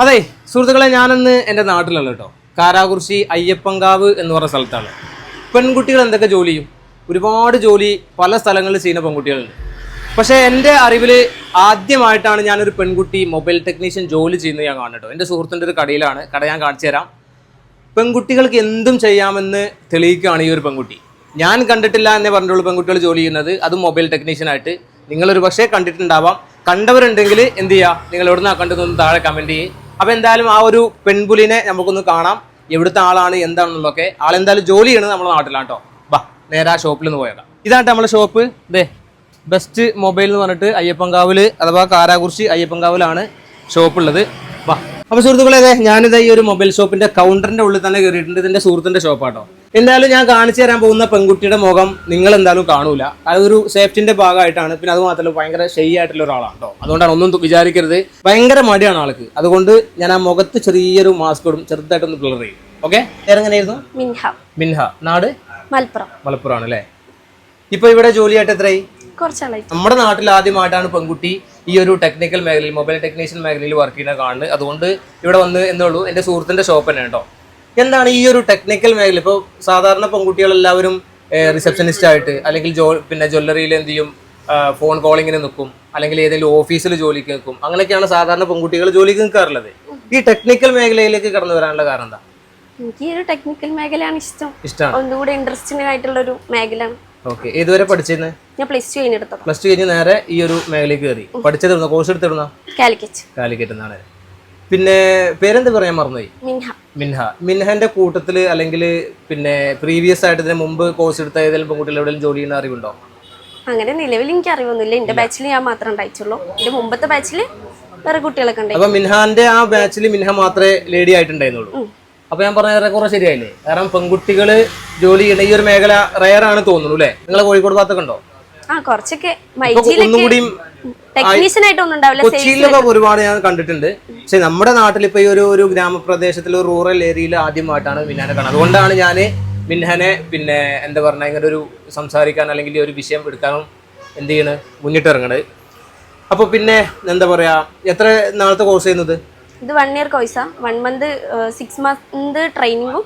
അതെ സുഹൃത്തുക്കളെ ഞാനിന്ന് എന്റെ നാട്ടിലല്ല കേട്ടോ കാരാകുർശി അയ്യപ്പങ്കാവ് എന്ന് പറഞ്ഞ സ്ഥലത്താണ്. പെൺകുട്ടികൾ എന്തൊക്കെ ജോലി ചെയ്യും? ഒരുപാട് ജോലി പല സ്ഥലങ്ങളിൽ ചെയ്യുന്ന പെൺകുട്ടികളുണ്ട്. പക്ഷേ എന്റെ അറിവിൽ ആദ്യമായിട്ടാണ് ഞാനൊരു പെൺകുട്ടി മൊബൈൽ ടെക്നീഷ്യൻ ജോലി ചെയ്യുന്നത് ഞാൻ കാണുന്നത് കേട്ടോ. എന്റെ സുഹൃത്തിന്റെ ഒരു കടയിലാണ് കട ഞാൻ കാണിച്ചു തരാം. പെൺകുട്ടികൾക്ക് എന്തും ചെയ്യാമെന്ന് തെളിയിക്കുകയാണ് ഈ ഒരു പെൺകുട്ടി. ഞാൻ കണ്ടിട്ടില്ല എന്നേ പറഞ്ഞിട്ടുള്ളൂ പെൺകുട്ടികൾ ജോലി ചെയ്യുന്നത്. അതും മൊബൈൽ ടെക്നീഷ്യനായിട്ട് നിങ്ങളൊരു പക്ഷേ കണ്ടിട്ടുണ്ടാവാം. കണ്ടവരുണ്ടെങ്കിൽ എന്ത് ചെയ്യുക നിങ്ങൾ എവിടെ നിന്നാണ് കണ്ടതെന്ന് താഴെ കമന്റ് ചെയ്യും. അപ്പോൾ എന്തായാലും ആ ഒരു പെൺപുലിനെ നമുക്കൊന്ന് കാണാം. എവിടുത്തെ ആളാണ് എന്താണെന്നുള്ളതൊക്കെ. ആളെന്തായാലും ജോലി ചെയ്യണത് നമ്മുടെ നാട്ടിലാണ് കേട്ടോ ബാ നേരെ ആ ഷോപ്പിൽ നിന്ന് പോയേക്കാം. ഇതാണ് നമ്മുടെ ഷോപ്പ് ദേ ബെസ്റ്റ് മൊബൈൽ എന്ന് പറഞ്ഞിട്ട് അയ്യപ്പങ്കാവിൽ അഥവാ കാരാകുറിശി അയ്യപ്പങ്കാവിലാണ് ഷോപ്പുള്ളത് വാ അപ്പോൾ സുഹൃത്തുക്കളെ അതെ ഞാനിത് ഈ ഒരു മൊബൈൽ ഷോപ്പിന്റെ കൗണ്ടറിന്റെ ഉള്ളിൽ തന്നെ കയറിയിട്ടുണ്ട് ഇതിന്റെ സുഹൃത്തിന്റെ ഷോപ്പാട്ടോ എന്തായാലും ഞാൻ കാണിച്ചു തരാൻ പോകുന്ന പെൺകുട്ടിയുടെ മുഖം നിങ്ങൾ എന്തായാലും കാണൂല. അതൊരു സേഫ്റ്റിന്റെ ഭാഗമായിട്ടാണ്. പിന്നെ അത് മാത്രമല്ല ഭയങ്കര ഷെയ് ആയിട്ടുള്ള ഒരാളാണ് കേട്ടോ. അതുകൊണ്ടാണ് ഒന്നും വിചാരിക്കരുത്. ഭയങ്കര മടിയാണ് ആൾക്ക്. അതുകൊണ്ട് ഞാൻ ആ മുഖത്ത് ചെറിയൊരു മാസ്ക് ഇടും. ചെറുതായിട്ടൊന്ന് ബ്ലർ ചെയ്യും. ഓക്കെ എങ്ങനെയായിരുന്നു മിൻഹ. മിൻഹ. നാട്? മലപ്പുറം. മലപ്പുറം ആണ് അല്ലേ? ഇപ്പൊ ഇവിടെ ജോലിയായിട്ട് എത്രയായി? നമ്മുടെ നാട്ടിൽ ആദ്യമായിട്ടാണ് പെൺകുട്ടി ഈ ഒരു ടെക്നിക്കൽ മേഖലയിൽ മൊബൈൽ ടെക്നീഷ്യൻ മേഖലയിൽ വർക്ക് ചെയ്യുന്ന കാണുന്നത്. അതുകൊണ്ട് ഇവിടെ വന്ന് എന്നുള്ളൂ എന്റെ സുഹൃത്തിന്റെ ഷോപ്പ് തന്നെ കേട്ടോ. എന്താണ് ഈ ഒരു ടെക്നിക്കൽ മേഖല? ഇപ്പോൾ സാധാരണ പെൺകുട്ടികളെല്ലാവരും റിസപ്ഷനിസ്റ്റ് ആയിട്ട് അല്ലെങ്കിൽ ജോ പിന്നെ ജ്വല്ലറിയിൽ എന്ത് ചെയ്യും? ഫോൺ കോളിങ്ങിന് നിൽക്കും അല്ലെങ്കിൽ ഏതെങ്കിലും ഓഫീസിൽ ജോലിക്ക് നിൽക്കും അങ്ങനെയൊക്കെയാണ് സാധാരണ പെൺകുട്ടികൾ ജോലിക്ക് നിൽക്കാറുള്ളത്. ഈ ടെക്നിക്കൽ മേഖലയിലേക്ക് കടന്നു വരാനുള്ള കാരണം എന്താ? എനിക്ക് ഈ ഒരു ടെക്നിക്കൽ മേഖലയാണ് ഇഷ്ടം. ഇഷ്ടമാണ് ഒന്നുകൂടി ഇൻട്രസ്റ്റിംഗ് ആയിട്ടുള്ള ഒരു മേഖലയാണ്. ഓക്കെ. ഏതുവരെ പഠിച്ചിരുന്നത് ഞാൻ പ്ലസ് ടു കഴിഞ്ഞെടുത്തത് പ്ലസ് ടു കഴിഞ്ഞ് നേരെ ഈ ഒരു മേഖലയ്ക്ക് കയറി. പഠിച്ചതിരുന്ന കോഴ്സ് എടുത്തിരുന്നോ കാലിക്കറ്റ് കാലിക്കറ്റ് എന്നാണ് പിന്നെ പേരെന്ത് പറയാൻ മറന്നുപോയി? മിൻഹ. മിൻഹ. മിൻഹന്റെ കൂട്ടത്തിൽ അല്ലെങ്കിൽ പിന്നെ പ്രീവിയസ് ആയിട്ട് ഇതിന് മുമ്പ് കോഴ്സ് എടുത്ത ഏതെങ്കിലും പെൺകുട്ടികൾ എവിടെയും ജോലി ചെയ്യുന്ന അറിവുണ്ടോ? അങ്ങനെ നിലവിൽ എനിക്ക് അറിവൊന്നുമില്ല. എന്റെ ബാച്ചിൽ ഞാൻ മാത്രം ഉണ്ടായിട്ടുള്ളൂ. എന്റെ മുമ്പത്തെ ബാച്ചിൽ വേറെ കുട്ടികളൊക്കെ ഉണ്ടായി അപ്പൊ മിൻഹാന്റെ ആ ബാച്ചിൽ മിൻഹ മാത്രമേ ലേഡി ആയിട്ടുണ്ടായിരുന്നുള്ളൂ. അപ്പൊ ഞാൻ പറഞ്ഞ കുറെ ശരിയായില്ലേ? കാരണം പെൺകുട്ടികൾ ജോലി ചെയ്യുന്ന ഈ ഒരു മേഖല റയർ ആണ് തോന്നുന്നു അല്ലേ? നിങ്ങളെ കോഴിക്കോട് ഭാഗത്തൊക്കെ ഉണ്ടോ? ആ കുറച്ചൊക്കെ ഒന്നും കൂടിയും ടെക്നീഷ്യൻ ആയിട്ടൊന്നും ഉണ്ടാവില്ല കൊച്ചിയിലൊക്കെ ഒരുപാട് ഞാൻ കണ്ടിട്ടുണ്ട്. പക്ഷെ നമ്മുടെ നാട്ടിൽ ഇപ്പൊ ഈ ഒരു ഒരു ഗ്രാമപ്രദേശത്തിലെ റൂറൽ ഏരിയയിൽ ആദ്യമായിട്ടാണ് മിന്നാനെ കാണുന്നത്. അതുകൊണ്ടാണ് ഞാൻ മിൻഹനെ പിന്നെ എന്താ പറഞ്ഞ ഇങ്ങനെ ഒരു സംസാരിക്കാൻ അല്ലെങ്കിൽ ഒരു വിഷയം എടുക്കാനും എന്ത് ചെയ്യണ്? മുന്നിട്ടിറങ്ങണത് അപ്പോൾ പിന്നെ എന്താ പറയാ എത്ര നാളത്തെ കോഴ്സ് ചെയ്യുന്നത്? ഇത് വൺ ഇയർ കോഴ്സാ വൺ മന്ത് സിക്സ് മന്ത് ട്രെയിനിങ്ങും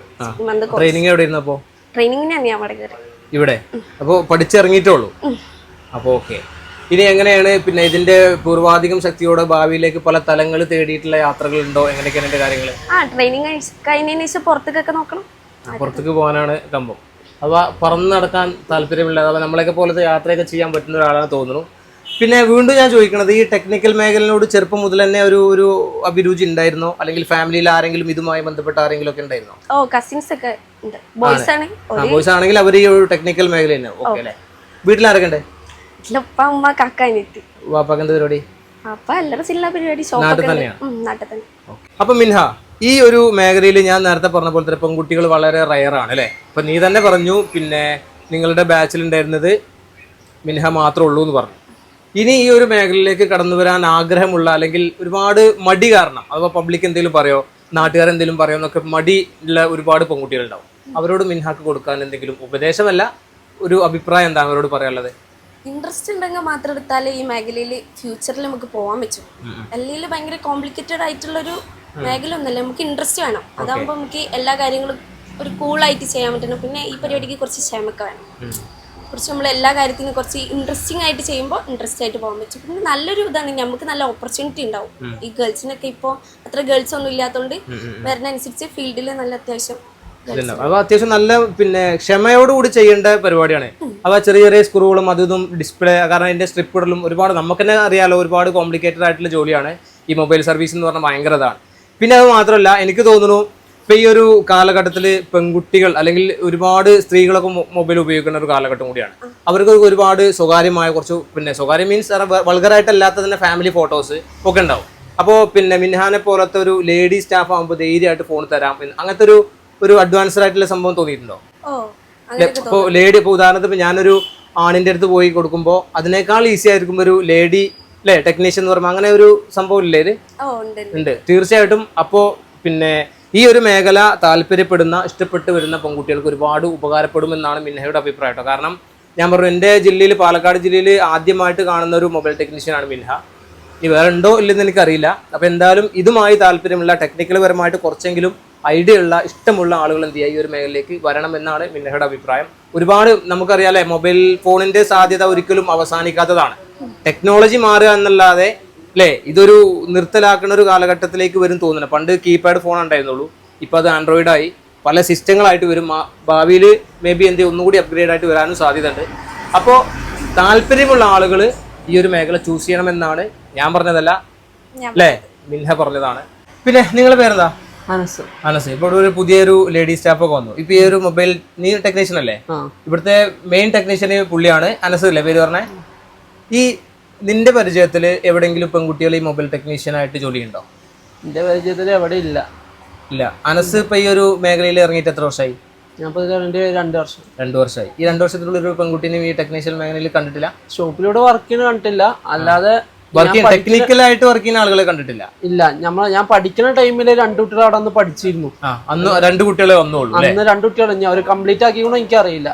മന്ത് ട്രെയിനിങ് എവിടെ ഇരുന്നപ്പോ ട്രെയിനിങ്ങിനാണ് ഞാൻ ഇവിടെ. ഇവിടെ അപ്പോൾ പഠിച്ചിറങ്ങിയിട്ടേ ഉള്ളൂ. അപ്പോൾ ഓക്കെ ഇനി എങ്ങനെയാണ് പിന്നെ ഇതിന്റെ പൂർവാധികം ശക്തിയോടെ ഭാവിയിലേക്ക് പല തലങ്ങൾ തേടിയിട്ടുള്ള യാത്രകൾ ഉണ്ടോ എങ്ങനെയൊക്കെയാണ് ഇതിന്റെ കാര്യങ്ങൾ ആ ട്രെയിനിങ് കഴിഞ്ഞതിന് ശേഷം പുറത്തേക്കൊക്കെ നോക്കണം. പുറത്തേക്ക് പോകാനാണ് കമ്പം. അഥവാ പറന്ന് നടക്കാൻ താല്പര്യമില്ല അഥവാ നമ്മളെയൊക്കെ പോലത്തെ യാത്രയൊക്കെ ചെയ്യാൻ പറ്റുന്ന ഒരാളാണ് തോന്നുന്നു. പിന്നെ വീണ്ടും ഞാൻ ചോദിക്കണത് ഈ ടെക്നിക്കൽ മേഖലയോട് ചെറുപ്പം മുതൽ തന്നെ ഒരു ഒരു അഭിരുചി ഉണ്ടായിരുന്നോ? അല്ലെങ്കിൽ ഫാമിലിയിൽ ആരെങ്കിലും ഇതുമായി ബന്ധപ്പെട്ട ആരെങ്കിലും ഒക്കെ ഉണ്ടായിരുന്നോ? ഓ കസിൻസ് ഒക്കെ ബോയ്സ് ആണ്. ബോയ്സ് ആണെങ്കിൽ അവർ ഈ ഒരു ടെക്നിക്കൽ മേഖല തന്നെ. ഓക്കെ അല്ലേ? വീട്ടിലാരൊക്കെ ഉണ്ട്? വീട്ടിലെ ഉപ്പ ഉമ്മ കാക്ക അനിയത്തി. വാപ്പാക്ക് എന്ത് പരിപാടി? അപ്പൊ എല്ലാവരും ചില്ല പരിപാടി നാട്ടിൽ ഷോപ്പൊക്കെ നാട്ടിൽ തന്നെ. അപ്പൊ മിൻഹ ഈ ഒരു മേഖലയിൽ ഞാൻ നേരത്തെ പറഞ്ഞ പോലെ തന്നെ പെൺകുട്ടികൾ വളരെ റയർ ആണ് അല്ലേ? അപ്പൊ നീ തന്നെ പറഞ്ഞു പിന്നെ നിങ്ങളുടെ ബാച്ചിൽ ഉണ്ടായിരുന്നത് മിൻഹ മാത്രമേ ഉള്ളൂ എന്ന് പറഞ്ഞു. ഇനി ഈ ഒരു മേഖലയിലേക്ക് കടന്നു വരാൻ ആഗ്രഹമുള്ള അല്ലെങ്കിൽ ഒരുപാട് മടി കാരണം അഥവാ പബ്ലിക് എന്തെങ്കിലും പറയോ നാട്ടുകാർ എന്തെങ്കിലും പറയോ എന്നൊക്കെ മടി ഉള്ള ഒരുപാട് പെൺകുട്ടികളുണ്ടാവും അവരോട് മിൻഹാക്ക് കൊടുക്കാൻ എന്തെങ്കിലും ഉപദേശമല്ല? ഒരു അഭിപ്രായം എന്താണ് അവരോട് പറയാനുള്ളത്? ഇൻട്രസ്റ്റ് ഉണ്ടെങ്കിൽ മാത്രം എടുത്താലേ ഈ മേഖലയിൽ ഫ്യൂച്ചറിൽ നമുക്ക് പോകാൻ പറ്റും. അല്ലെങ്കിൽ ഭയങ്കര കോംപ്ലിക്കേറ്റഡ് ആയിട്ടുള്ളൊരു മേഖല ഒന്നല്ല നമുക്ക് ഇൻട്രസ്റ്റ് വേണം. അതാകുമ്പോൾ നമുക്ക് എല്ലാ കാര്യങ്ങളും ഒരു കൂളായിട്ട് ചെയ്യാൻ പറ്റണം. പിന്നെ ഈ പരിപാടിക്ക് കുറച്ച് ക്ഷമക്ക വേണം. കുറച്ച് നമ്മൾ എല്ലാ കാര്യത്തിനും കുറച്ച് ഇൻട്രസ്റ്റിംഗ് ആയിട്ട് ചെയ്യുമ്പോൾ ഇൻട്രസ്റ്റ് ആയിട്ട് പോകാൻ പറ്റും. പിന്നെ നല്ലൊരു ഇതാണ് നമുക്ക് നല്ല ഓപ്പർച്യൂണിറ്റി ഉണ്ടാവും. ഈ ഗേൾസിനൊക്കെ ഇപ്പോൾ അത്ര ഗേൾസ് ഒന്നും ഇല്ലാത്തതുകൊണ്ട് വരുന്നതനുസരിച്ച് ഫീൽഡിൽ നല്ല അത്യാവശ്യം. അപ്പൊ അത്യാവശ്യം നല്ല പിന്നെ ക്ഷമയോടുകൂടി ചെയ്യേണ്ട പരിപാടിയാണ്. അപ്പൊ ചെറിയ ചെറിയ സ്ക്രൂകളും അതും ഡിസ്പ്ലേ കാരണം അതിന്റെ സ്ട്രിപ്പ് ഇടലും ഒരുപാട് നമുക്ക് തന്നെ അറിയാലോ ഒരുപാട് കോംപ്ലിക്കേറ്റഡ് ആയിട്ടുള്ള ജോലിയാണ്. ഈ മൊബൈൽ സർവീസ് എന്ന് പറഞ്ഞാൽ ഭയങ്കര ഇതാണ്. പിന്നെ അത് മാത്രമല്ല എനിക്ക് തോന്നുന്നു ഇപ്പൊ ഈ ഒരു കാലഘട്ടത്തിൽ പെൺകുട്ടികൾ അല്ലെങ്കിൽ ഒരുപാട് സ്ത്രീകളൊക്കെ മൊബൈൽ ഉപയോഗിക്കുന്ന ഒരു കാലഘട്ടം കൂടിയാണ്. അവർക്ക് ഒരുപാട് സ്വകാര്യമായ കുറച്ച് പിന്നെ സ്വകാര്യം മീൻസ് വൾഗറായിട്ടല്ലാത്ത തന്നെ ഫാമിലി ഫോട്ടോസ് ഒക്കെ ഉണ്ടാവും. അപ്പോൾ പിന്നെ മിൻഹാനെ പോലത്തെ ഒരു ലേഡി സ്റ്റാഫ് ആകുമ്പോൾ ധൈര്യമായിട്ട് ഫോൺ തരാം. അങ്ങനത്തെ ഒരു ഒരു അഡ്വാൻസ്ഡ് ആയിട്ടുള്ള സംഭവം തോന്നിയിട്ടുണ്ടോ? ഇപ്പോൾ ലേഡി ഇപ്പോൾ ഉദാഹരണത്തിന് ഇപ്പോൾ ഞാനൊരു ആണിന്റെ അടുത്ത് പോയി കൊടുക്കുമ്പോൾ അതിനേക്കാൾ ഈസി ആയിരിക്കും ഒരു ലേഡി അല്ലേ ടെക്നീഷ്യൻ എന്ന് പറയുമ്പോൾ അങ്ങനെ ഒരു സംഭവം ഇല്ലേ ഉണ്ട് തീർച്ചയായിട്ടും അപ്പോൾ പിന്നെ ഈ ഒരു മേഖല താല്പര്യപ്പെടുന്ന ഇഷ്ടപ്പെട്ട് വരുന്ന പെൺകുട്ടികൾക്ക് ഒരുപാട് ഉപകാരപ്പെടുമെന്നാണ് മിൻഹയുടെ അഭിപ്രായം കേട്ടോ. കാരണം ഞാൻ പറഞ്ഞു എന്റെ ജില്ലയിൽ പാലക്കാട് ജില്ലയിൽ ആദ്യമായിട്ട് കാണുന്ന ഒരു മൊബൈൽ ടെക്നീഷ്യനാണ് മിൻഹ ഇനി വേറെ ഉണ്ടോ ഇല്ലെന്ന് എനിക്കറിയില്ല. അപ്പോൾ എന്തായാലും ഇതുമായി താല്പര്യമുള്ള ടെക്നിക്കൽ പരമായിട്ട് കുറച്ചെങ്കിലും ഐഡിയ ഉള്ള ഇഷ്ടമുള്ള ആളുകൾ എന്ത് ചെയ്യുക ഈ ഒരു മേഖലയിലേക്ക് വരണം എന്നാണ് മിന്നഹയുടെ അഭിപ്രായം. ഒരുപാട് നമുക്കറിയാലേ മൊബൈൽ ഫോണിന്റെ സാധ്യത ഒരിക്കലും അവസാനിക്കാത്തതാണ്. ടെക്നോളജി മാറുക എന്നല്ലാതെ അല്ലേ? ഇതൊരു നിർത്തലാക്കുന്ന ഒരു കാലഘട്ടത്തിലേക്ക് വരും തോന്നുന്നു. പണ്ട് കീപാഡ് ഫോൺ ഉണ്ടായിരുന്നുള്ളൂ. ഇപ്പോൾ അത് ആൻഡ്രോയിഡ് ആയി പല സിസ്റ്റങ്ങളായിട്ട് വരും. ഭാവിയിൽ മേ ബി എന്ത് ഒന്നുകൂടി അപ്ഗ്രേഡ് ആയിട്ട് വരാനും സാധ്യതയുണ്ട്. അപ്പോൾ താല്പര്യമുള്ള ആളുകൾ ഈ ഒരു മേഖല ചൂസ് ചെയ്യണമെന്നാണ് ഞാൻ പറഞ്ഞതല്ല. അല്ലേ? മിൻഹ പറഞ്ഞതാണ്. പിന്നെ നിങ്ങളുടെ പേരെന്താ? മനസ്സ്. അനസ് ഇപ്പോൾ ഒരു പുതിയൊരു ലേഡി സ്റ്റാഫ് ഒക്കെ വന്നു. ഇപ്പൊ ഈ ഒരു മൊബൈൽ നീ ടെക്നീഷ്യൻ അല്ലേ? ഇവിടുത്തെ മെയിൻ ടെക്നീഷ്യൻ പുള്ളിയാണ്. അനസ് അല്ലേ പേര് പറഞ്ഞേ? ഈ നിന്റെ പരിചയത്തിൽ എവിടെയെങ്കിലും പെൺകുട്ടികൾ ഈ മൊബൈൽ ടെക്നീഷ്യൻ ആയിട്ട് ജോലി ഉണ്ടോ എന്റെ പരിചയത്തിൽ എവിടെ ഇല്ല. ഇല്ല. അനസ് ഇപ്പൊ ഈ ഒരു മേഖലയിൽ ഇറങ്ങിയിട്ട് എത്ര വർഷമായി രണ്ട് വർഷം. രണ്ടു വർഷമായി ഈ രണ്ടു വർഷത്തിലുള്ള ഒരു പെൺകുട്ടീനെയും ഈ ടെക്നീഷ്യൻ മേഖലയിൽ കണ്ടിട്ടില്ല? ഷോപ്പിലൂടെ വർക്ക് ചെയ്യുന്ന കണ്ടിട്ടില്ല. അല്ലാതെ ടെക്നിക്കലായിട്ട് വർക്ക് ചെയ്യുന്ന ആളുകളെ കണ്ടിട്ടില്ല. ഇല്ല നമ്മൾ ഞാൻ പഠിക്കുന്ന ടൈമിൽ രണ്ട് കുട്ടികൾ അവിടെ നിന്ന് പഠിച്ചിരുന്നു. അന്ന് രണ്ട് കുട്ടികളെ വന്നുള്ളൂ അന്ന് രണ്ട് കുട്ടികളെ. ഞാൻ ഒരു കംപ്ലീറ്റ് ആക്കിയോ എനിക്കറിയില്ല.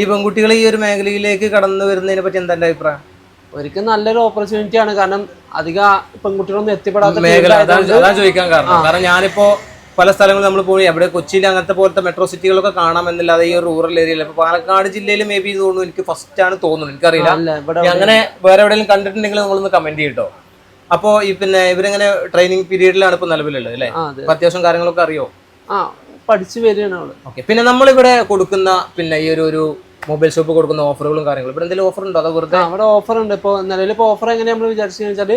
ഈ പെൺകുട്ടികൾ ഈ ഒരു മേഖലയിലേക്ക് കടന്നു വരുന്നതിനെ പറ്റി എന്താ അഭിപ്രായം? അവർക്ക് നല്ലൊരു ഓപ്പർച്യൂണിറ്റി ആണ്. കാരണം അധികം പെൺകുട്ടികളൊന്നും എത്തിപ്പെടാത്ത മേഖല ചോദിക്കാൻ കാരണം. കാരണം ഞാനിപ്പോ പല സ്ഥലങ്ങളിൽ നമ്മൾ പോയി. അവിടെ കൊച്ചിയിൽ അങ്ങനത്തെ പോലത്തെ മെട്രോ സിറ്റികളൊക്കെ കാണാമെന്നല്ലാതെ ഈ റൂറൽ ഏരിയയിൽ ഇപ്പൊ പാലക്കാട് ജില്ലയിൽ മേ ബി തോന്നുന്നു. എനിക്ക് ഫസ്റ്റ് ആണ് തോന്നുന്നു എനിക്കറിയില്ല. അങ്ങനെ വേറെ എവിടെയെങ്കിലും കണ്ടിട്ടുണ്ടെങ്കിൽ നിങ്ങളൊന്ന് കമന്റ് ചെയ്യട്ടോ അപ്പോ ഈ പിന്നെ ഇവരെങ്ങനെ ട്രെയിനിങ് പീരീഡിലാണ് ഇപ്പൊ നിലവിലുള്ളത് അല്ലേ? അത്യാവശ്യം കാര്യങ്ങളൊക്കെ അറിയോ? പഠിച്ചു വരികയാണ് അവൾ. ഓക്കെ പിന്നെ നമ്മളിവിടെ കൊടുക്കുന്ന പിന്നെ ഈ ഒരു ഒരു മൊബൈൽ ഷോപ്പ് കൊടുക്കുന്ന ഓഫറുകളും കാര്യങ്ങളും. ഇവിടെ എന്തെങ്കിലും ഓഫർ ഉണ്ടോ അതോ വെറുതെ അവിടെ ഓഫർ ഉണ്ട് ഇപ്പോൾ നിലവിൽ ഇപ്പോൾ ഓഫർ എങ്ങനെ നമ്മൾ വിചാരിച്ചു വെച്ചാൽ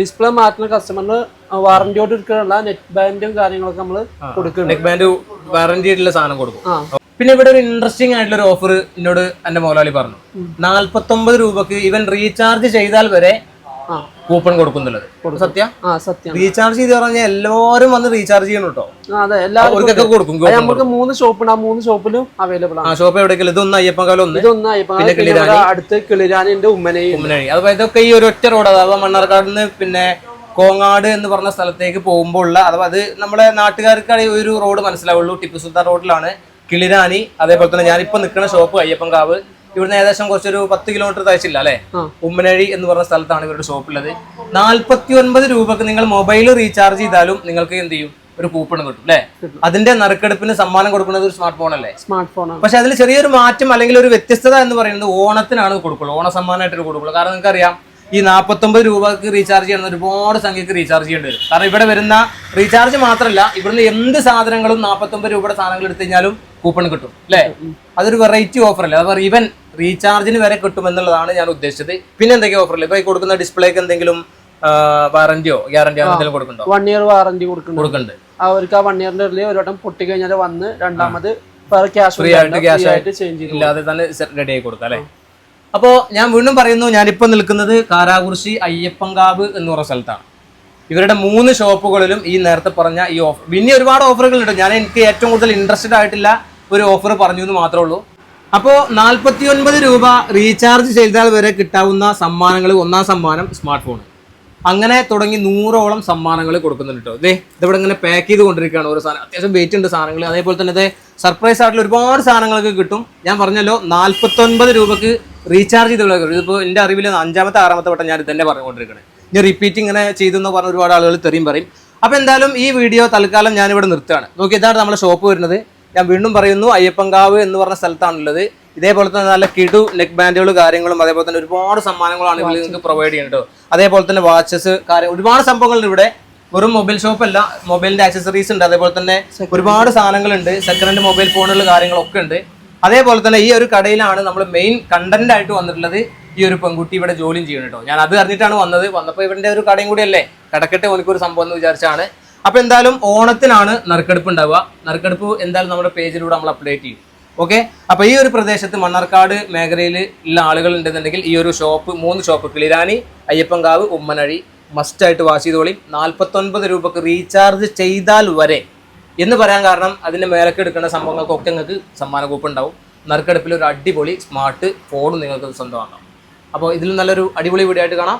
ഡിസ്പ്ലേ മാറ്റുന്ന കസ്റ്റമറിന് വാറന്റിയോട് എടുക്കാനുള്ള നെറ്റ് ബാൻഡും കാര്യങ്ങളൊക്കെ നമ്മൾ കൊടുക്കുന്നുണ്ട്. നെറ്റ് ബാൻഡ് വാറന്റി ആയിട്ടുള്ള സാധനം കൊടുക്കും. പിന്നെ ഇവിടെ ഒരു ഇൻട്രസ്റ്റിംഗ് ആയിട്ടുള്ള ഒരു ഓഫർ എന്നോട് എന്റെ മോലാളി പറഞ്ഞു. നാല്പത്തൊമ്പത് രൂപക്ക് ഇവൻ റീചാർജ് ചെയ്താൽ വരെ കൂപ്പൺ കൊടുക്കുന്നുള്ളത്. സത്യം? റീചാർജ് ചെയ്ത് പറഞ്ഞാൽ എല്ലാവരും വന്ന് റീചാർജ് ചെയ്യണം കേട്ടോ അവർക്കൊക്കെ കൊടുക്കും നമുക്ക് മൂന്ന് ആ മൂന്ന് ഷോപ്പിലും അവൈലബിൾ ആണ്. ഷോപ്പ് എവിടേക്കല്ല? ഇതൊന്ന് അയ്യപ്പൻകാലം ഒന്ന്. ഇതൊന്ന് അടുത്ത് കിളിരാനിന്റെ അപ്പൊ ഇതൊക്കെ ഈ ഒരു ഒറ്റ റോഡ്. അഥവാ മണ്ണാർക്കാട് നിന്ന് പിന്നെ കോങ്ങാട് എന്ന് പറഞ്ഞ സ്ഥലത്തേക്ക് പോകുമ്പോൾ ഉള്ള അഥവാ അത് നമ്മളെ നാട്ടുകാർക്ക് ഒരു റോഡ് മനസ്സിലാവുള്ളൂ. ടിപ്പു സുൽത്താൻ റോഡിലാണ് കിളിരാനി അതേപോലെ തന്നെ ഞാനിപ്പോ നിൽക്കുന്ന ഷോപ്പ് അയ്യപ്പൻകാവ് ഇവിടുന്ന് ഏകദേശം കുറച്ചൊരു പത്ത് കിലോമീറ്റർ തയ്ച്ചില്ല അല്ലെ. ഉമ്മനഴി എന്ന് പറഞ്ഞ സ്ഥലത്താണ് ഇവരുടെ ഷോപ്പുള്ളത്. നാല്പത്തി ഒൻപത് രൂപക്ക് നിങ്ങൾ മൊബൈൽ റീചാർജ് ചെയ്താലും നിങ്ങൾക്ക് എന്ത് ചെയ്യും? ഒരു കൂപ്പൺ കിട്ടും അല്ലെ? അതിന്റെ നറുക്കെടുപ്പിന് സമ്മാനം കൊടുക്കുന്നത് ഒരു സ്മാർട്ട് ഫോൺ അല്ലേ? സ്മാർട്ട് ഫോൺ പക്ഷെ അതിൽ ചെറിയൊരു മാറ്റം അല്ലെങ്കിൽ ഒരു വ്യത്യസ്തത എന്ന് പറയുന്നത് ഓണത്തിനാണ് കൊടുക്കുള്ളൂ ഓണ സമ്മാനമായിട്ട് കൊടുക്കുള്ളൂ. കാരണം നിങ്ങൾക്കറിയാം ഈ നാൽപ്പത്തൊമ്പത് രൂപക്ക് റീചാർജ് ചെയ്യണം ഒരുപാട് സംഖ്യക്ക് റീചാർജ് ചെയ്യേണ്ടി വരും. കാരണം ഇവിടെ വരുന്ന റീചാർജ് മാത്രമല്ല ഇവിടുന്ന് എന്ത് സാധനങ്ങളും നാൽപ്പത്തൊമ്പത് രൂപയുടെ സാധനങ്ങൾ എടുത്തു കഴിഞ്ഞാലും കൂപ്പൺ കിട്ടും അല്ലേ? അതൊരു വെറൈറ്റി ഓഫർ അല്ലേ? അതായത് ഈവൻ റീചാർജിന് വരെ കിട്ടും എന്നുള്ളതാണ് ഞാൻ ഉദ്ദേശിച്ചത്. പിന്നെ എന്തൊക്കെ ഓഫർ ഇപ്പൊ കൊടുക്കുന്ന ഡിസ്പ്ലേക്ക് എന്തെങ്കിലും വാറന്റിയോ ഗ്യാരണ്ടിയോ എന്തെങ്കിലും കൊടുക്കുന്നുണ്ടോ? വൺ ഇയർ വാറന്റി കൊടുക്കുന്നുണ്ട്. അവർക്ക് ആ വൺ ഇയറിന്റെ ഉള്ളിൽ ഒരു വട്ടം പൊട്ടി കഴിഞ്ഞാൽ വന്ന് രണ്ടാമത് ഫ്രീ ആയിട്ട് ക്യാഷ് ആയിട്ട് ചേഞ്ച് ഇല്ലാതെ തന്നെ റെഡി ആയി കൊടുക്കാം അല്ലേ? അപ്പോൾ ഞാൻ വീണ്ടും പറയുന്നു ഞാനിപ്പോൾ നിൽക്കുന്നത് കാരാകുറിശി അയ്യപ്പങ്കാവ് എന്ന് പറഞ്ഞ സ്ഥലത്താണ്. ഇവരുടെ മൂന്ന് ഷോപ്പുകളിലും ഈ നേരത്തെ പറഞ്ഞ ഈ ഓഫർ പിന്നെ ഒരുപാട് ഓഫറുകൾ ഉണ്ട്. ഞാൻ എനിക്ക് ഏറ്റവും കൂടുതൽ ഇൻട്രസ്റ്റഡ് ആയിട്ടില്ല ഒരു ഓഫർ പറഞ്ഞു എന്ന് മാത്രമേ ഉള്ളൂ. അപ്പോൾ നാൽപ്പത്തി ഒൻപത് രൂപ റീചാർജ് ചെയ്താൽ വരെ കിട്ടാവുന്ന സമ്മാനങ്ങൾ ഒന്നാം സമ്മാനം സ്മാർട്ട് ഫോൺ അങ്ങനെ തുടങ്ങി നൂറോളം സമ്മാനങ്ങൾ കൊടുക്കുന്നുണ്ട് കേട്ടോ ഇതേ ഇതിവിടെ ഇങ്ങനെ പാക്ക് ചെയ്ത് കൊണ്ടിരിക്കുകയാണ് ഓരോ സാധനം. അത്യാവശ്യം വെയിറ്റ് ഉണ്ട് സാധനങ്ങൾ അതേപോലെ തന്നെ ഇതേ സർപ്രൈസ് ആയിട്ടുള്ള ഒരുപാട് സാധനങ്ങളൊക്കെ കിട്ടും. ഞാൻ പറഞ്ഞല്ലോ നാൽപ്പത്തൊൻപത് രൂപക്ക് റീചാർജ് ചെയ്തുള്ള ഇതിപ്പോൾ എന്റെ അറിവിൽ അഞ്ചാമത്തെ ആറാമത്തെ വട്ടം ഞാൻ ഇതന്നെ പറഞ്ഞുകൊണ്ടിരിക്കണേ. ഞാൻ റിപ്പീറ്റ് ഇങ്ങനെ ചെയ്തെന്ന് പറഞ്ഞ ഒരുപാട് ആളുകൾ തെറിയും പറയും. അപ്പോൾ എന്തായാലും ഈ വീഡിയോ തൽക്കാലം ഞാനിവിടെ നിർത്തുകയാണ്. നോക്കി ഇതാണ് നമ്മുടെ ഷോപ്പ് വരുന്നത്. ഞാൻ വീണ്ടും പറയുന്നു അയ്യപ്പങ്കാവ് എന്ന് പറഞ്ഞ സ്ഥലത്താണുള്ളത്. ഇതേപോലെ തന്നെ നല്ല കിടു നെക്ക് ബാൻഡുകൾ കാര്യങ്ങളും അതേപോലെ തന്നെ ഒരുപാട് സമ്മാനങ്ങളാണ് ഇവിടെ നിങ്ങൾക്ക് പ്രൊവൈഡ് ചെയ്യുന്നത് അതേപോലെ തന്നെ വാച്ചസ് കാര്യം ഒരുപാട് സംഭവങ്ങളുണ്ട് ഇവിടെ. വെറും മൊബൈൽ ഷോപ്പല്ല മൊബൈലിന്റെ ആക്സസറീസ് ഉണ്ട്. അതേപോലെ തന്നെ ഒരുപാട് സാധനങ്ങളുണ്ട്. സെക്കൻഡ് ഹാൻഡ് മൊബൈൽ ഫോണുകൾ കാര്യങ്ങളൊക്കെ ഉണ്ട്. അതേപോലെ തന്നെ ഈ ഒരു കടയിലാണ് നമ്മൾ മെയിൻ കണ്ടന്റ് ആയിട്ട് വന്നിട്ടുള്ളത് ഈ ഒരു പെൺകുട്ടി ഇവിടെ ജോലിയും ചെയ്യണം കേട്ടോ. ഞാൻ അത് അറിഞ്ഞിട്ടാണ് വന്നത്. വന്നപ്പോൾ ഇവരുടെ ഒരു കടയും കൂടി അല്ലേ? കടക്കട്ടെ ഒരു സംഭവം എന്ന് വിചാരിച്ചാണ്. അപ്പൊ എന്തായാലും ഓണത്തിനാണ് നറുക്കെടുപ്പ് ഉണ്ടാവുക. നറുക്കെടുപ്പ് എന്തായാലും നമ്മുടെ പേജിലൂടെ നമ്മൾ അപ്ഡേറ്റ് ചെയ്യും. ഓക്കെ അപ്പൊ ഈ ഒരു പ്രദേശത്ത് മണ്ണാർക്കാട് മേഖലയിൽ ഉള്ള ആളുകൾ ഉണ്ടെന്നുണ്ടെങ്കിൽ ഈ ഒരു ഷോപ്പ് മൂന്ന് ഷോപ്പ് കിളിരാനി അയ്യപ്പൻകാവ് ഉമ്മനഴി മസ്റ്റായിട്ട് വാശി ചെയ്തോളി. നാൽപ്പത്തൊൻപത് രൂപക്ക് റീചാർജ് ചെയ്താൽ വരെ. എന്ന് പറയാൻ കാരണം അതിന്റെ മേലൊക്കെ എടുക്കേണ്ട സംഭവങ്ങൾക്കൊക്കെ നിങ്ങൾക്ക് സമ്മാന കൂപ്പ് ഉണ്ടാവും. നറുക്കെടുപ്പിൽ ഒരു അടിപൊളി സ്മാർട്ട് ഫോൺ നിങ്ങൾക്ക് സ്വന്തമാക്കാം. അപ്പോൾ ഇതിൽ നല്ലൊരു അടിപൊളി വീഡിയോ ആയിട്ട് കാണാം.